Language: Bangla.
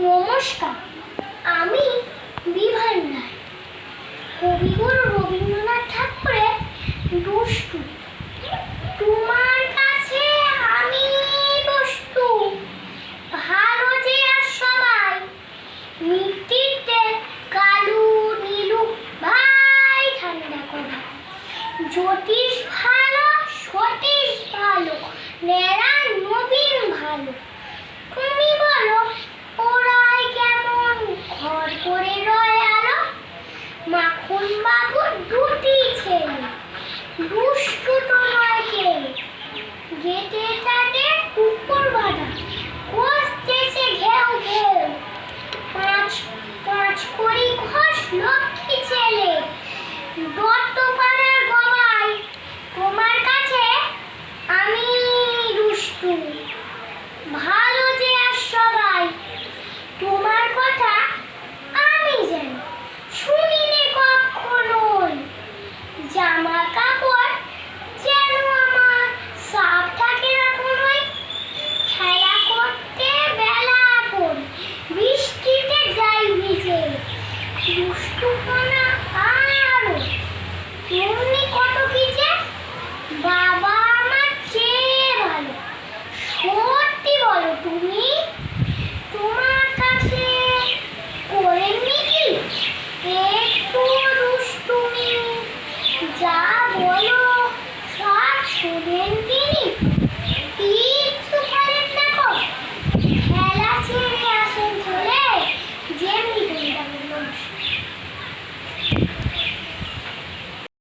নমস্কার। আমি বিভান রায়। কবিগুরু রবীন্দ্রনাথ ঠাকুরের দুষ্টু। তোমার কাছে আমি দুষ্টু ভালো যে আর সবাই। মিট্টিতে কালু, নীলু, ভাই, ঠান্ডা করে জ্যোতিষ ভালো, সতীশ ভালো, নেড়া, নবীন ভালো। লক্ষ্মী ছেলে। বর্তমান Bye.